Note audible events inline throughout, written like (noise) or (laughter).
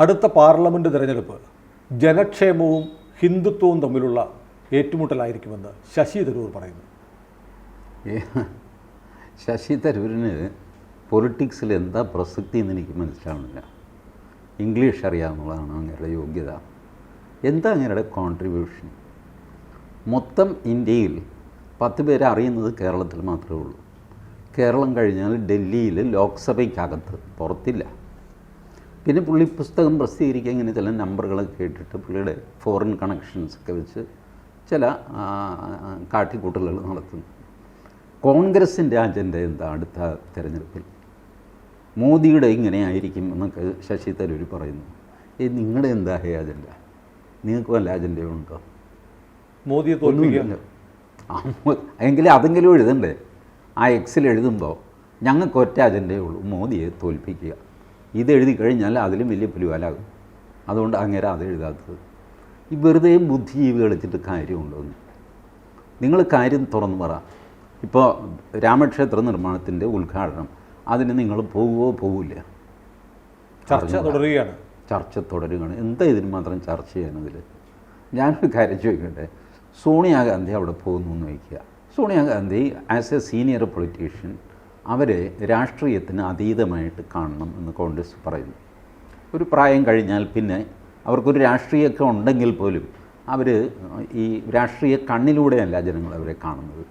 അടുത്ത പാർലമെന്റ് തിരഞ്ഞെടുപ്പ് ജനക്ഷേമവും ഹിന്ദുത്വവും തമ്മിലുള്ള ഏറ്റുമുട്ടലായിരിക്കുമെന്ന് ശശി തരൂർ പറയുന്നു. ശശി തരൂരിന് പൊളിറ്റിക്സിൽ എന്താ പ്രസക്തി എന്ന് എനിക്ക് മനസ്സിലാവുന്നില്ല. ഇംഗ്ലീഷ് അറിയാമെന്നുള്ളതാണ് അങ്ങയുടെ യോഗ്യത. എന്താ അങ്ങയുടെ കോൺട്രിബ്യൂഷൻ മൊത്തം ഇന്ത്യയിൽ പത്ത് പേരെ അറിയുന്നത് കേരളത്തിൽ മാത്രമേ ഉള്ളൂ. കേരളം കഴിഞ്ഞാൽ ഡൽഹിയിൽ ലോക്സഭയ്ക്കകത്ത് പുറത്തില്ല. പിന്നെ പുള്ളി പുസ്തകം പ്രസിദ്ധീകരിക്കുക ഇങ്ങനെ ചില നമ്പറുകളൊക്കെ കേട്ടിട്ട് പുള്ളിയുടെ ഫോറിൻ കണക്ഷൻസ് ഒക്കെ വെച്ച് ചില കാട്ടിക്കൂട്ടലുകൾ നടത്തുന്നു. കോൺഗ്രസിന്റെ അജണ്ട എന്താ അടുത്ത തിരഞ്ഞെടുപ്പിൽ? മോദിയുടെ ഇങ്ങനെ ആയിരിക്കും എന്നൊക്കെ ശശി തരൂർ പറയുന്നു. ഈ നിങ്ങളുടെ എന്താ ഹേ അജണ്ട? നിങ്ങൾക്ക് വല്ല അജണ്ടയുണ്ടോ മോദിയെ ആ, എങ്കിലും അതെങ്കിലും എഴുതണ്ടേ? ആ എക്സിൽ എഴുതുമ്പോൾ ഞങ്ങൾക്ക് ഒറ്റ അജണ്ടയേ ഉള്ളൂ മോദിയെ തോൽപ്പിക്കുക. ഇത് എഴുതി കഴിഞ്ഞാൽ അതിലും വലിയ പുലിവാലാകും. അതുകൊണ്ട് അങ്ങേരാ അത് എഴുതാത്തത്. ഈ വെറുതെ ബുദ്ധിജീവി കളിച്ചിട്ട് കാര്യമുണ്ടോന്ന് നിങ്ങൾ കാര്യം തുറന്നു പറ. ഇപ്പോൾ രാമക്ഷേത്ര നിർമ്മാണത്തിന്റെ ഉദ്ഘാടനം. അതിന് നിങ്ങൾ പോകുമോ പോകില്ല? ചർച്ച തുടരുകയാണ്. ചർച്ച തുടരുകയാണ്. എന്താ ഇതിന് മാത്രം ചർച്ച ചെയ്യാനതിൽ ഞാനൊരു കാര്യം ചോദിക്കട്ടെ. സോണിയാഗാന്ധി അവിടെ പോകുന്നു എന്ന് വയ്ക്കുക Sonia Gandhi as a senior politician അവരെ രാഷ്ട്രീയത്തിന് അതീതമായിട്ട് കാണണം എന്ന് കോൺഗ്രസ് പറയുന്നു. ഒരു പ്രായം കഴിഞ്ഞാൽ പിന്നെ അവർക്കൊരു രാഷ്ട്രീയമൊക്കെ ഉണ്ടെങ്കിൽ പോലും അവർ ഈ രാഷ്ട്രീയ കണ്ണിലൂടെയല്ല ജനങ്ങൾ അവരെ കാണുന്നത്.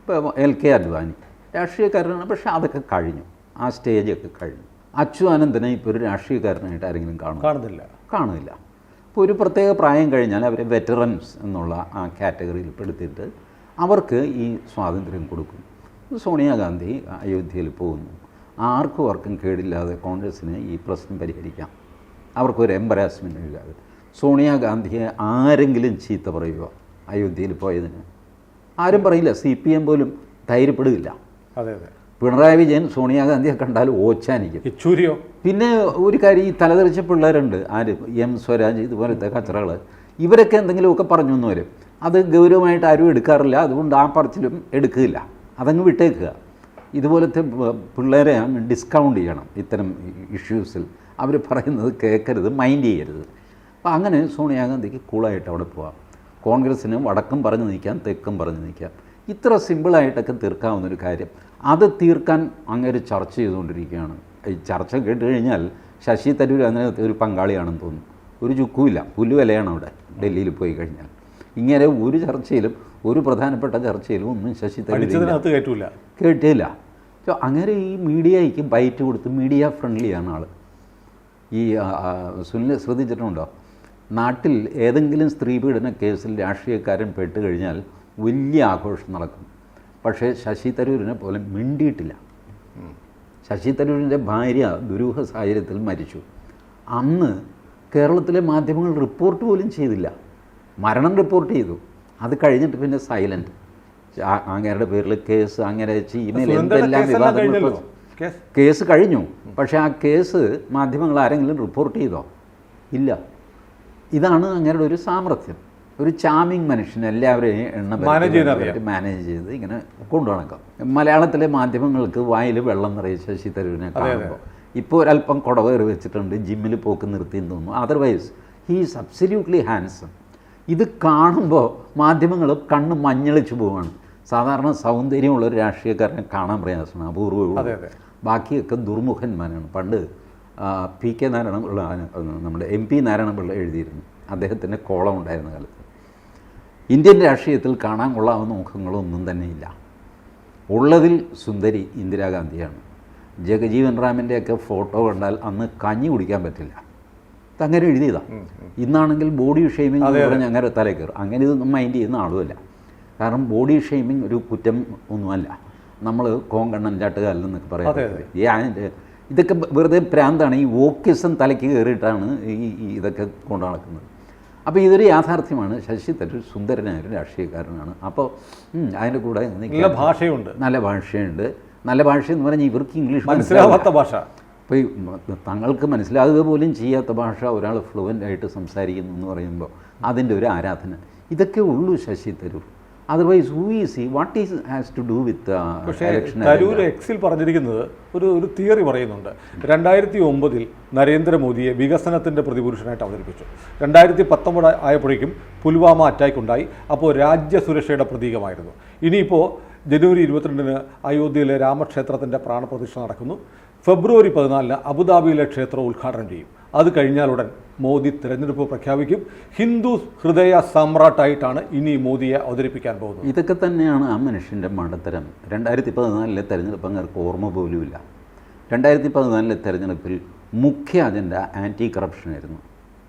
ഇപ്പോൾ എൽ കെ അദ്വാനി രാഷ്ട്രീയക്കാരനാണ് പക്ഷേ അതൊക്കെ കഴിഞ്ഞു. ആ സ്റ്റേജൊക്കെ കഴിഞ്ഞു. അച്യുതാനന്ദനെ ഇപ്പോൾ ഒരു രാഷ്ട്രീയക്കാരനായിട്ട് ആരെങ്കിലും കാണും? കാണുന്നില്ല. കാണുന്നില്ല. അപ്പോൾ ഒരു പ്രത്യേക പ്രായം കഴിഞ്ഞാൽ അവരെ വെറ്ററൻസ് എന്നുള്ള ആ കാറ്റഗറിയിൽ പെടുത്തിയിട്ട് അവർക്ക് ഈ സ്വാതന്ത്ര്യം കൊടുക്കും. സോണിയാഗാന്ധി അയോധ്യയിൽ പോകുന്നു. ആർക്കും ആർക്കും കേടില്ലാതെ കോൺഗ്രസ്സിന് ഈ പ്രശ്നം പരിഹരിക്കാം. അവർക്കൊരു എംബറാസ്മെന്റ് ഇല്ലാതെ. സോണിയാഗാന്ധിയെ ആരെങ്കിലും ചീത്ത പറയുമോ അയോധ്യയിൽ പോയതിന്? ആരും പറയില്ല. സി പി എം പോലും ധൈര്യപ്പെടുകയില്ല. അതെ അതെ. പിണറായി വിജയൻ സോണിയാഗാന്ധിയെ കണ്ടാൽ ഓച്ചാനിക്കും. യെച്ചൂരിയോ പിന്നെ ഒരു കാര്യം ഈ തലതെറിച്ച പിള്ളേരുണ്ട്. ആര്? എം സ്വരാജ് ഇതുപോലത്തെ കച്ചറകൾ ഇവരൊക്കെ എന്തെങ്കിലുമൊക്കെ പറഞ്ഞു എന്ന് വരും. അത് ഗൗരവമായിട്ട് ആരും എടുക്കാറില്ല. അതുകൊണ്ട് ആ പറച്ചിലും എടുക്കില്ല അതങ്ങ് വിട്ടേക്കുക. ഇതുപോലത്തെ പിള്ളേരെ ഡിസ്കൗണ്ട് ചെയ്യണം. ഇത്തരം ഇഷ്യൂസിൽ അവർ പറയുന്നത് കേൾക്കരുത് മൈൻഡ് ചെയ്യരുത്. അപ്പോൾ അങ്ങനെ സോണിയാഗാന്ധിക്ക് കൂളായിട്ട് അവിടെ പോവാം. കോൺഗ്രസ്സിന് വടക്കും പറഞ്ഞു നിൽക്കാം തെക്കും പറഞ്ഞു നിൽക്കാം. ഇത്ര സിമ്പിളായിട്ടൊക്കെ തീർക്കാവുന്നൊരു കാര്യം. അത് തീർക്കാൻ അങ്ങനെ ചർച്ച ചെയ്തുകൊണ്ടിരിക്കുകയാണ്. ഈ ചർച്ച കേട്ട് കഴിഞ്ഞാൽ ശശി തരൂർ അതിനകത്ത് ഒരു പങ്കാളിയാണെന്ന് തോന്നുന്നു ഒരു ചുക്കുമില്ല. പുല്ലുവിലയാണ് അവിടെ ഡൽഹിയിൽ പോയി കഴിഞ്ഞാൽ. ഇങ്ങനെ ഒരു ചർച്ചയിലും ഒരു പ്രധാനപ്പെട്ട ചർച്ചയിലും ഒന്നും ശശി കേട്ടില്ല. കേട്ടില്ല അങ്ങനെ ഈ മീഡിയയ്ക്ക് ബൈറ്റ് കൊടുത്ത് മീഡിയ ഫ്രണ്ട്ലിയാണ് ആൾ ഈ സുനിൽ ശ്രദ്ധിച്ചിട്ടുണ്ടോ? നാട്ടിൽ ഏതെങ്കിലും സ്ത്രീ പീഡന കേസിൽ രാഷ്ട്രീയക്കാരൻ പെട്ട് കഴിഞ്ഞാൽ വലിയ ആഘോഷം നടക്കും. പക്ഷേ ശശി തരൂരിനെ പോലെ മിണ്ടിയിട്ടില്ല. ശശി തരൂരിന്റെ ഭാര്യ ദുരൂഹ സാഹചര്യത്തിൽ മരിച്ചു. അന്ന് കേരളത്തിലെ മാധ്യമങ്ങൾ റിപ്പോർട്ട് പോലും ചെയ്തില്ല. മരണം റിപ്പോർട്ട് ചെയ്തു. അത് കഴിഞ്ഞിട്ട് പിന്നെ സൈലന്റ് അങ്ങേരുടെ പേരിൽ കേസ് അങ്ങനെ ഇമെയിൽ സുനന്ദയുടെ എന്തെല്ലാം വിവാദങ്ങൾ കേസ് കഴിഞ്ഞു. പക്ഷേ ആ കേസ് മാധ്യമങ്ങൾ ആരെങ്കിലും റിപ്പോർട്ട് ചെയ്തോ? ഇല്ല. ഇതാണ് അങ്ങേരുടെ ഒരു സാമർഥ്യം. ഒരു ചാമിങ് മനുഷ്യൻ എല്ലാവരെയും എണ്ണ. മാനേജ് ചെയ്ത് ഇങ്ങനെ കൊണ്ടുനടക്കാം മലയാളത്തിലെ മാധ്യമങ്ങൾക്ക് വായിൽ വെള്ളം നിറയെ ശശി തരൂരിനെ കാണുമ്പോൾ ഇപ്പോൾ ഒരല്പം കുടവേറി വെച്ചിട്ടുണ്ട് ജിമ്മിൽ പോക്ക് നിർത്തി തോന്നുന്നു. Otherwise he is absolutely handsome ഇത് കാണുമ്പോൾ മാധ്യമങ്ങൾ കണ്ണ് മഞ്ഞളിച്ചു പോവാണ്. സാധാരണ സൗന്ദര്യമുള്ള ഒരു രാഷ്ട്രീയക്കാരനെ കാണാൻ പ്രയാസമാണ് അപൂർവമുള്ള ബാക്കിയൊക്കെ ദുർമുഖന്മാരാണ്. പണ്ട് പി കെ നാരായണപിള്ള നമ്മുടെ എം പി നാരായണപിള്ള എഴുതിയിരുന്നു. അദ്ദേഹത്തിന്റെ കോളം ഉണ്ടായിരുന്ന കാലത്ത്. ഇന്ത്യൻ രാഷ്ട്രീയത്തിൽ കാണാൻ കൊള്ളാവുന്ന മുഖങ്ങളൊന്നും തന്നെയില്ല. ഉള്ളതിൽ സുന്ദരി ഇന്ദിരാഗാന്ധിയാണ്. ജഗജീവൻ റാമിന്റെയൊക്കെ ഫോട്ടോ കണ്ടാൽ അന്ന് കഞ്ഞി കുടിക്കാൻ പറ്റില്ല. അങ്ങനെ എഴുതിയതാ. ഇന്നാണെങ്കിൽ ബോഡി ഷെയ്മിങ് എന്ന് പറഞ്ഞ് അങ്ങനെ തലേ കയറും. അങ്ങനെ ഇതൊന്നും മൈൻഡ് ചെയ്യുന്ന ആളുമല്ല. കാരണം ബോഡി ഷെയ്മിങ് ഒരു കുറ്റം ഒന്നുമല്ല. നമ്മൾ കോങ്കണ്ണൻ ചാട്ടുകാലിൽ എന്നൊക്കെ പറയാം ഇതൊക്കെ വെറുതെ പ്രാന്താണ് ഈ വോക്കിസം തലയ്ക്ക് കയറിയിട്ടാണ് ഈ ഇതൊക്കെ കൊണ്ടു നടക്കുന്നത്. അപ്പോൾ ഇതൊരു യാഥാർത്ഥ്യമാണ്. ശശി തരൂർ സുന്ദരനായ ഒരു രാഷ്ട്രീയക്കാരനാണ്. അപ്പോൾ അതിന്റെ കൂടെ നല്ല ഭാഷയുണ്ട്. നല്ല ഭാഷയുണ്ട്. നല്ല ഭാഷയെന്ന് എന്ന് പറഞ്ഞാൽ ഇവർക്ക് ഇംഗ്ലീഷ് മനസ്സിലാവാത്ത ഭാഷ. അപ്പോൾ ഈ തങ്ങൾക്ക് മനസ്സിലാകുക പോലും ചെയ്യാത്ത ഭാഷ ഒരാൾ ഫ്ലുവന്റ് ആയിട്ട് സംസാരിക്കുന്നു എന്ന് പറയുമ്പോൾ അതിന്റെ ഒരു ആരാധന. ഇതൊക്കെ ഉള്ളൂ Shashi Tharoor. Otherwise who is he what is has to do with Tharoor എക്സിൽ പറഞ്ഞിരിക്കുന്നത് ഒരു ഒരു തിയറി പറയുന്നുണ്ട്. രണ്ടായിരത്തി ഒമ്പതിൽ നരേന്ദ്രമോദിയെ വികസനത്തിന്റെ പ്രതിപുരുഷനായിട്ട് അവതരിപ്പിച്ചു. രണ്ടായിരത്തി പത്തൊമ്പത് ആയപ്പോഴേക്കും പുൽവാമ അറ്റാക്ക് ഉണ്ടായി അപ്പോൾ രാജ്യ രാജ്യസുരക്ഷയുടെ പ്രതീകമായിരുന്നു. ഇനിയിപ്പോൾ ജനുവരി ഇരുപത്തിരണ്ടിന് അയോധ്യയിലെ രാമക്ഷേത്രത്തിന്റെ പ്രാണപ്രതിഷ്ഠ നടക്കുന്നു. ഫെബ്രുവരി പതിനാലിന് അബുദാബിയിലെ ക്ഷേത്രം ഉദ്ഘാടനം ചെയ്യും. അത് കഴിഞ്ഞാലുടൻ മോദി തിരഞ്ഞെടുപ്പ് പ്രഖ്യാപിക്കും. ഹിന്ദു ഹൃദയ സമ്രാട്ടായിട്ടാണ് ഇനി മോദിയെ അവതരിപ്പിക്കാൻ പോകുന്നത്. ഇതൊക്കെ തന്നെയാണ് ആ മനുഷ്യന്റെ മണ്ടത്തരം. രണ്ടായിരത്തി പതിനാലിലെ തെരഞ്ഞെടുപ്പ് അങ്ങേർക്ക് ഓർമ്മ പോലുമില്ല. രണ്ടായിരത്തി പതിനാലിലെ തെരഞ്ഞെടുപ്പിൽ മുഖ്യ അജണ്ട ആന്റി കറപ്ഷൻ ആയിരുന്നു.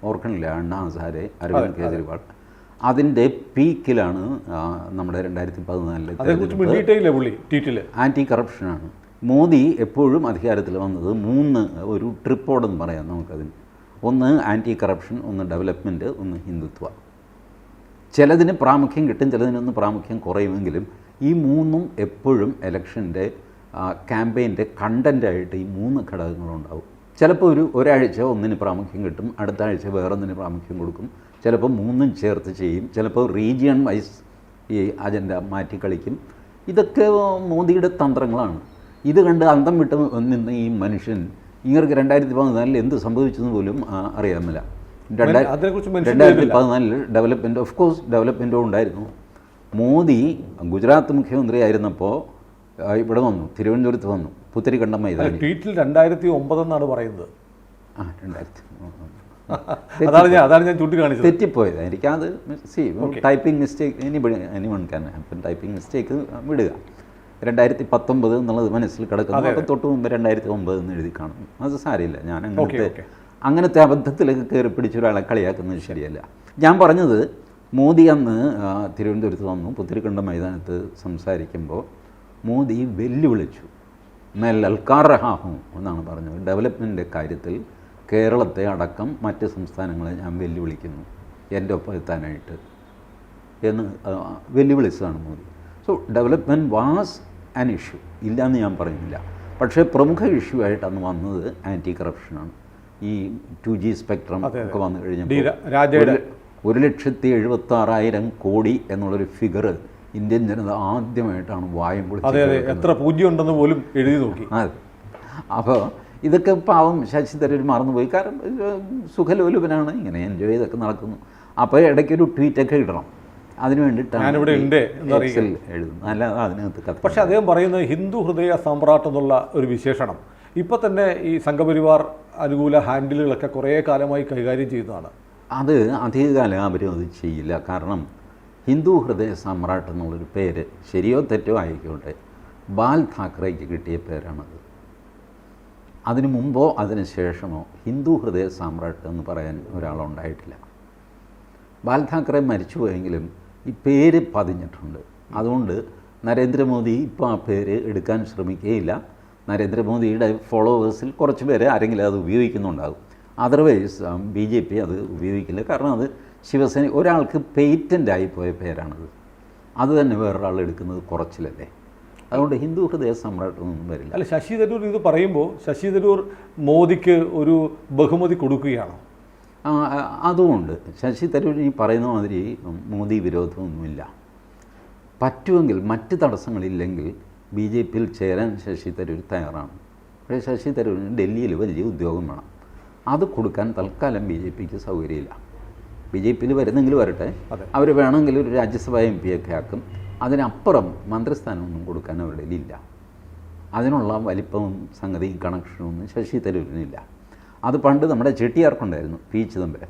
ഓർക്കണില്ല? അണ്ണാ ഹസാരെ അരവിന്ദ് കേജ്രിവാൾ. അതിന്റെ പീക്കിലാണ് നമ്മുടെ രണ്ടായിരത്തി പതിനാലിലെ ആന്റി കറപ്ഷനാണ് മോദി എപ്പോഴും അധികാരത്തിൽ വന്നത് മൂന്ന് ഒരു ട്രിപ്പോടെന്ന് പറയാം നമുക്കതിന്. ഒന്ന് ആന്റി കറപ്ഷൻ ഒന്ന് ഡെവലപ്മെന്റ് ഒന്ന് ഹിന്ദുത്വ. ചിലതിന് പ്രാമുഖ്യം കിട്ടും ചിലതിനൊന്ന് പ്രാമുഖ്യം കുറയുമെങ്കിലും ഈ മൂന്നും എപ്പോഴും ഇലക്ഷന്റെ ക്യാമ്പയിന്റെ കണ്ടന്റായിട്ട് ഈ മൂന്ന് ഘടകങ്ങളുണ്ടാവും. ചിലപ്പോൾ ഒരു ഒരാഴ്ച ഒന്നിന് പ്രാമുഖ്യം കിട്ടും അടുത്ത ആഴ്ച വേറൊന്നിന് പ്രാമുഖ്യം കൊടുക്കും. ചിലപ്പോൾ മൂന്നും ചേർത്ത് ചെയ്യും ചിലപ്പോൾ റീജിയൺ വൈസ് ഈ അജണ്ട മാറ്റി കളിക്കും ഇതൊക്കെ മോദിയുടെ തന്ത്രങ്ങളാണ്. ഇത് കണ്ട് അന്തം വിട്ട് നിന്ന ഈ മനുഷ്യൻ ഇവർക്ക് രണ്ടായിരത്തി പതിനാലിൽ എന്ത് സംഭവിച്ചെന്ന് പോലും അറിയാമില്ല. രണ്ടായിരത്തി പതിനാലിൽ ഡെവലപ്മെന്റ് ഓഫ് കോഴ്സ് ഡെവലപ്മെന്റും ഉണ്ടായിരുന്നു. മോദി ഗുജറാത്ത് മുഖ്യമന്ത്രി ആയിരുന്നപ്പോൾ ഇവിടെ വന്നു തിരുവനന്തപുരത്ത് വന്നു പുത്തരിക്കണ്ടം മൈതാനി ട്വീറ്റിൽ രണ്ടായിരത്തി ഒമ്പതെന്നാണ് പറയുന്നത്. ആ രണ്ടായിരത്തി (laughs) അതാണ് ഞാൻ അതാണ് ഞാൻ ചൂണ്ടിക്കാണിച്ചത്. തെറ്റിപ്പോയത്. എനിക്കത് അത് see typing mistake any anyone can typing mistake വിടുക. രണ്ടായിരത്തി പത്തൊമ്പത് എന്നുള്ളത് മനസ്സിൽ കിടക്കുന്നു. അപ്പം തൊട്ട് മുമ്പ് രണ്ടായിരത്തി ഒമ്പത് എന്ന് എഴുതി കാണുന്നു. അത് സാരമില്ല. ഞാൻ അങ്ങനത്തെ അങ്ങനത്തെ അബദ്ധത്തിലേക്ക് കയറി പിടിച്ച ഒരാളെ കളിയാക്കുന്നത് ശരിയല്ല. ഞാൻ പറഞ്ഞത് മോദി അന്ന് തിരുവനന്തപുരത്ത് വന്നു പുത്തിരിക്കണ്ട മൈതാനത്ത് സംസാരിക്കുമ്പോൾ മോദി വെല്ലുവിളിച്ചു. മേ റഹാഹും എന്നാണ് പറഞ്ഞത്. ഡെവലപ്മെന്റ് കാര്യത്തിൽ കേരളത്തെ അടക്കം മറ്റ് സംസ്ഥാനങ്ങളെ ഞാൻ വെല്ലുവിളിക്കുന്നു. എന്റെ ഒപ്പം എത്താനായിട്ട് എന്ന് വെല്ലുവിളിച്ചതാണ് Modi. So development was an issue ഇല്ല എന്ന് ഞാൻ പറയുന്നില്ല. പക്ഷേ പ്രമുഖ ഇഷ്യൂ ആയിട്ട് അന്ന് വന്നത് ആന്റി കറപ്ഷനാണ് ഈ ടു ജി സ്പെക്ട്രം. ഒക്കെ വന്നു. കഴിഞ്ഞപ്പോൾ ഒരു- ലക്ഷത്തി എഴുപത്തി ആറായിരം കോടി എന്നുള്ളൊരു ഫിഗർ ഇന്ത്യൻ ജനത ആദ്യമായിട്ടാണ് വായം. എത്ര പൂജ്യം ഉണ്ടെന്ന് പോലും എഴുതി നോക്കി. അതെ. അപ്പോൾ ഇതൊക്കെ പാവം ശശി തരൂർ മറന്നുപോയി. കാരണം സുഖലോലുപനാണ്. ഇങ്ങനെ എൻജോയ് ചെയ്തൊക്കെ നടക്കുന്നു. അപ്പോൾ ഇടയ്ക്കൊരു ട്വീറ്റൊക്കെ ഇടണം. അതിന് വേണ്ടിയിട്ടാണ് ഞാനിവിടെ ഉണ്ട് എഴുതുന്നത്. അതിനകത്ത് പക്ഷെ അദ്ദേഹം പറയുന്നത് ഹിന്ദു ഹൃദയ സമ്രാട്ട് എന്നുള്ള ഒരു വിശേഷണം. ഇപ്പൊ തന്നെ ഈ സംഘപരിവാർ അനുകൂല ഹാൻഡിലുകളൊക്കെ കുറേ കാലമായി കൈകാര്യം ചെയ്യുന്നതാണ്. അത് അധികകാലം അവരും അത് ചെയ്യില്ല. കാരണം ഹിന്ദു ഹൃദയ സമ്രാട്ട് എന്നുള്ളൊരു പേര് ശരിയോ തെറ്റോ ആയിക്കോട്ടെ ബാൽ താക്കറേക്ക് കിട്ടിയ പേരാണത്. അതിനു മുമ്പോ അതിന് ശേഷമോ ഹിന്ദു ഹൃദയ സാമ്രാട്ട് എന്ന് പറയാൻ ഒരാളുണ്ടായിട്ടില്ല. ബാൽ താക്കറെ മരിച്ചുപോയെങ്കിലും ഈ പേര് പതിഞ്ഞിട്ടുണ്ട്. അതുകൊണ്ട് നരേന്ദ്രമോദി ഇപ്പോൾ ആ പേര് എടുക്കാൻ ശ്രമിക്കുകയില്ല നരേന്ദ്രമോദിയുടെ ഫോളോവേഴ്സിൽ കുറച്ച് പേര് ആരെങ്കിലും അത് ഉപയോഗിക്കുന്നുണ്ടാകും. അതർവൈസ് ബി ജെ പി അത് ഉപയോഗിക്കില്ല. കാരണം അത് ശിവസേന ഒരാൾക്ക് പേറ്റന്റ് പോയ പേരാണത്. അത് തന്നെ വേറൊരാൾ എടുക്കുന്നത് കുറച്ചിലല്ലേ? അതുകൊണ്ട് ഹിന്ദു ഹൃദയ സമ്രാട്ടൊന്നും വരില്ല. അല്ല ശശി തരൂർ ഇത് പറയുമ്പോൾ ശശി തരൂർ മോദിക്ക് ഒരു ബഹുമതി കൊടുക്കുകയാണോ? അതുകൊണ്ട് ശശി തരൂർ ഈ പറയുന്ന മാതിരി മോദി വിരോധമൊന്നുമില്ല. പറ്റുമെങ്കിൽ മറ്റ് തടസ്സങ്ങളില്ലെങ്കിൽ ബി ജെ പിയിൽ ചേരാൻ ശശി തരൂർ തയ്യാറാണ്. പക്ഷേ ശശി തരൂരിന് ഡൽഹിയിൽ വലിയ ഉദ്യോഗം വേണം. അത് കൊടുക്കാൻ തൽക്കാലം ബി ജെ പിക്ക് സൗകര്യമില്ല. ബി ജെ പിയിൽ വരുന്നെങ്കിൽ വരട്ടെ. അവർ വേണമെങ്കിൽ ഒരു രാജ്യസഭ എം പി ഒക്കെ ആക്കും. അതിനപ്പുറം മന്ത്രിസ്ഥാനമൊന്നും കൊടുക്കാൻ അവരുടെ ഇല്ല. അതിനുള്ള വലിപ്പവും സംഗതിയും കണക്ഷനും ഒന്നും ശശി തരൂരിനില്ല. അത് പണ്ട് നമ്മുടെ ചെട്ടിയാർക്കുണ്ടായിരുന്നു പി ചിദംബരം.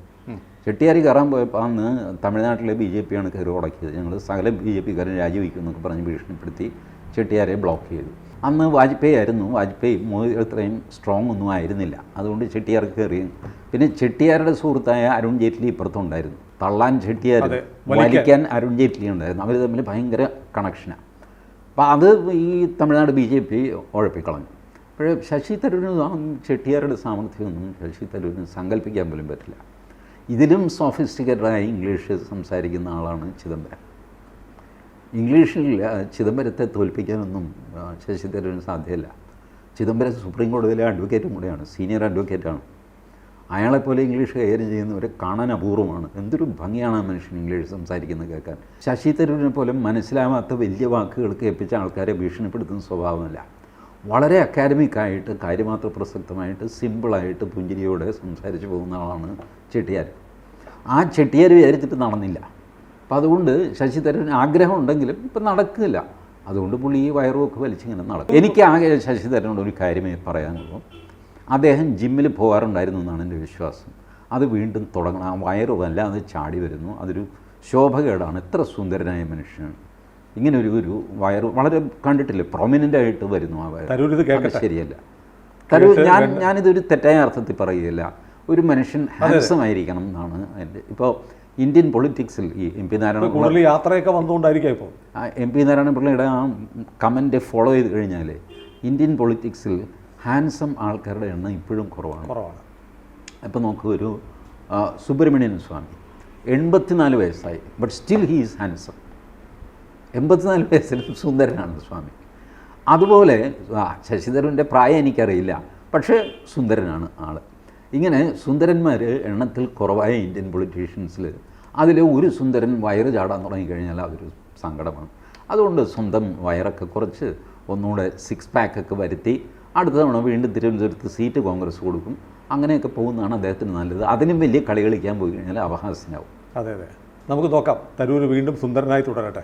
ചെട്ടിയാർ കയറാൻ പോയപ്പോൾ അന്ന് തമിഴ്നാട്ടിലെ ബി ജെ പിയാണ് കയറി ഉടക്കിയത്. ഞങ്ങൾ സകല ബി ജെ പിക്കാരൻ രാജിവെക്കും എന്നൊക്കെ പറഞ്ഞ് ഭീഷണിപ്പെടുത്തി ചെട്ടിയാരെ ബ്ലോക്ക് ചെയ്തു. അന്ന് വാജ്പേയി ആയിരുന്നു. വാജ്പേയി മോദി അത്രയും സ്ട്രോങ് ഒന്നും ആയിരുന്നില്ല. അതുകൊണ്ട് ചെട്ടിയാർ കയറി. പിന്നെ ചെട്ടിയാരുടെ സുഹൃത്തായ അരുൺ ജെയ്റ്റ്ലി ഇപ്പുറത്തുണ്ടായിരുന്നു തള്ളാൻ ചെട്ടിയാർ. വലിക്കാൻ അരുൺ ജെയ്റ്റ്ലി ഉണ്ടായിരുന്നു. അവർ തമ്മിൽ ഭയങ്കര കണക്ഷനാണ് അപ്പോൾ അത് ഈ തമിഴ്നാട് ബി ജെ പി ഉഴപ്പിക്കളഞ്ഞു. പക്ഷേ ശശി തരൂരിന് ചെട്ടിയാരുടെ സാമർഥ്യമൊന്നും ശശി തരൂരിന് സങ്കല്പിക്കാൻ പോലും പറ്റില്ല. ഇതിലും സോഫിസ്റ്റിക്കേറ്റഡായ ഇംഗ്ലീഷ് സംസാരിക്കുന്ന ആളാണ് ചിദംബരം. ഇംഗ്ലീഷിൽ ചിദംബരത്തെ തോൽപ്പിക്കാനൊന്നും ശശി തരൂരിന് സാധ്യമല്ല. ചിദംബരം സുപ്രീം കോടതിയിലെ അഡ്വക്കേറ്റും കൂടെയാണ് സീനിയർ അഡ്വക്കേറ്റാണ്. അയാളെപ്പോലെ ഇംഗ്ലീഷ് കൈകാര്യം ചെയ്യുന്നവരെ കാണാൻ അപൂർവമാണ്. എന്തൊരു ഭംഗിയാണ് ആ മനുഷ്യൻ ഇംഗ്ലീഷ് സംസാരിക്കുന്നത് കേൾക്കാൻ. ശശി തരൂരിനെ പോലും മനസ്സിലാവാത്ത വലിയ വാക്കുകൾ കേൾപ്പിച്ച ആൾക്കാരെ ഭീഷണിപ്പെടുത്തുന്ന സ്വഭാവമല്ല. വളരെ അക്കാഡമിക്കായിട്ട് കാര്യമാത്ര പ്രസക്തമായിട്ട് സിമ്പിളായിട്ട് പുഞ്ചിരിയോടെ സംസാരിച്ച് പോകുന്ന ആളാണ് ചെട്ടിയാർ ആ ചെട്ടിയാർ വിചാരിച്ചിട്ട് നടന്നില്ല. അപ്പം അതുകൊണ്ട് ശശി ആഗ്രഹം ഉണ്ടെങ്കിലും ഇപ്പം നടക്കില്ല. അതുകൊണ്ട് പുള്ളി ഈ വയറുമൊക്കെ വലിച്ചിങ്ങനെ നടക്കും. എനിക്ക് ആകെ ശശി തരൂരിനോട് ഒരു കാര്യമേ പറയാനുള്ളൂ. അദ്ദേഹം ജിമ്മിൽ പോകാറുണ്ടായിരുന്നു എന്നാണ് എന്റെ വിശ്വാസം. അത് വീണ്ടും തുടങ്ങണം. ആ വയറ് വല്ലാതെ ചാടി വരുന്നു. അതൊരു ശോഭകേടാണ്. എത്ര സുന്ദരനായ മനുഷ്യനാണ്. ഇങ്ങനെ ഒരു ഒരു വയറ് വളരെ കണ്ടിട്ടില്ലേ? പ്രൊമിനന്റ് ആയിട്ട് വരുന്നു ആ വയർ ശരിയല്ല. തരൂർ ഞാൻ ഞാനിതൊരു തെറ്റായ അർത്ഥത്തിൽ പറയുകയില്ല. ഒരു മനുഷ്യൻ ഹാൻസം ആയിരിക്കണം എന്നാണ് എന്റെ ഇപ്പോൾ ഇന്ത്യൻ പൊളിറ്റിക്സിൽ ഈ എം പി നാരായണ കൂടുതൽ യാത്രയൊക്കെ വന്നുകൊണ്ടായിരിക്കും ഇപ്പോൾ ആ എം പി നാരായണപിള്ളയുടെ ആ കമന്റ് ഫോളോ ചെയ്ത് കഴിഞ്ഞാൽ ഇന്ത്യൻ പൊളിറ്റിക്സിൽ ഹാൻസം ആൾക്കാരുടെ എണ്ണം ഇപ്പോഴും കുറവാണ്. കുറവാണ്. അപ്പോൾ നോക്കൂ ഒരു സുബ്രഹ്മണ്യൻ സ്വാമി. എൺപത്തിനാല് വയസ്സായി but still he is handsome എൺപത്തിനാല് വയസ്സിലും സുന്ദരനാണ് സ്വാമി. അതുപോലെ ആ ശശിധരന്റെ പ്രായം എനിക്കറിയില്ല. പക്ഷേ സുന്ദരനാണ് ആൾ ഇങ്ങനെ സുന്ദരന്മാർ എണ്ണത്തിൽ കുറവായ ഇന്ത്യൻ പൊളിറ്റീഷ്യൻസിൽ അതിൽ ഒരു സുന്ദരൻ വയറ് ചാടാൻ തുടങ്ങിക്കഴിഞ്ഞാൽ അതൊരു സങ്കടമാണ്. അതുകൊണ്ട് സ്വന്തം വയറൊക്കെ കുറച്ച് ഒന്നുകൂടെ സിക്സ് പാക്കൊക്കെ വരുത്തി അടുത്ത തവണ വീണ്ടും തിരുവനന്തപുരത്ത് സീറ്റ് കോൺഗ്രസ് കൊടുക്കും. അങ്ങനെയൊക്കെ പോകുന്നതാണ് അദ്ദേഹത്തിന് നല്ലത്. അതിനും വലിയ കളി കളിക്കാൻ പോയി കഴിഞ്ഞാൽ അപഹാസ്യനാവും അതെ അതെ. നമുക്ക് നോക്കാം. തരൂർ വീണ്ടും സുന്ദരനായി തുടരട്ടെ.